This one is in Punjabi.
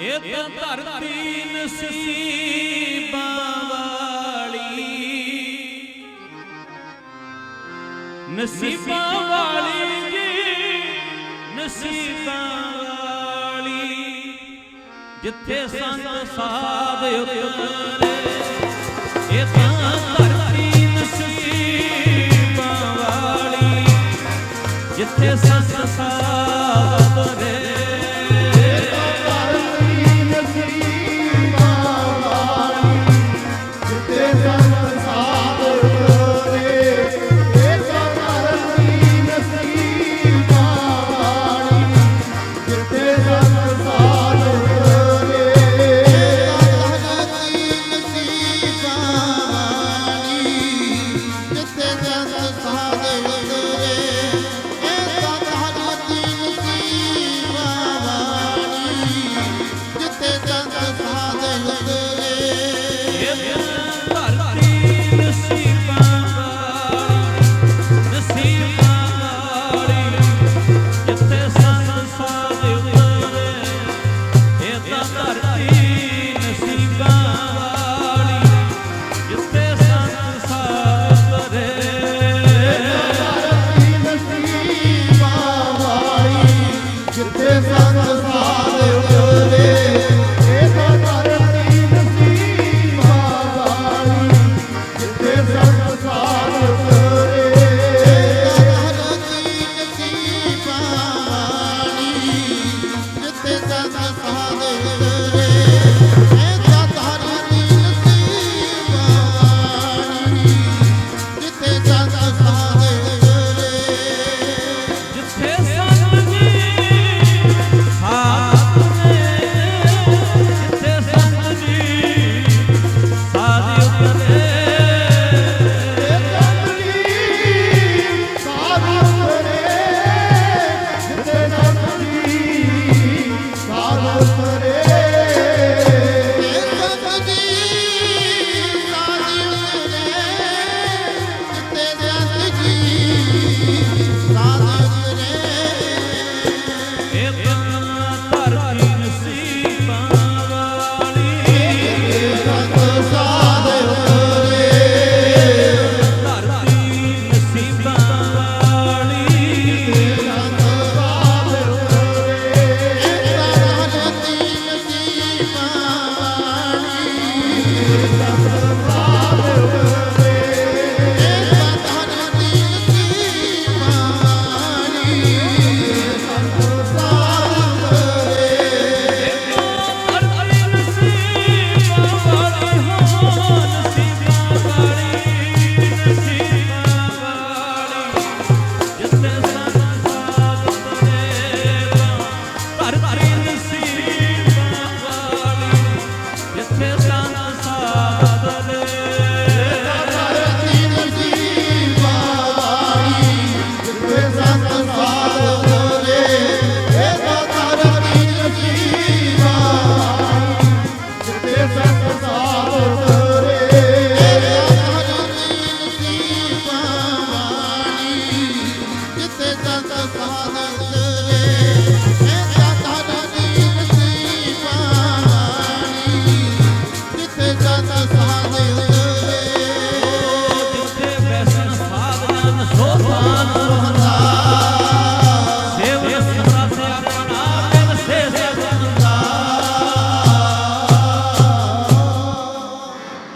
ਇਹ ਤਾਂ ਧਰਤੀ ਨਸੀਬਾਂ ਵਾਲੀ। ਨਸੀਬਾਂ ਵਾਲੀ ਜੀ, ਨਸੀਬਾਂ ਵਾਲੀ। ਜਿੱਥੇ ਸੰਤ ਸਾਧ ਉਤਰੇ ਇਹ ਤਾਂ ਧਰਤੀ ਨਸੀਬਾਂ ਵਾਲੀ। ਜਿੱਥੇ ਸੰਤ ਸਾਧ જગત સાધે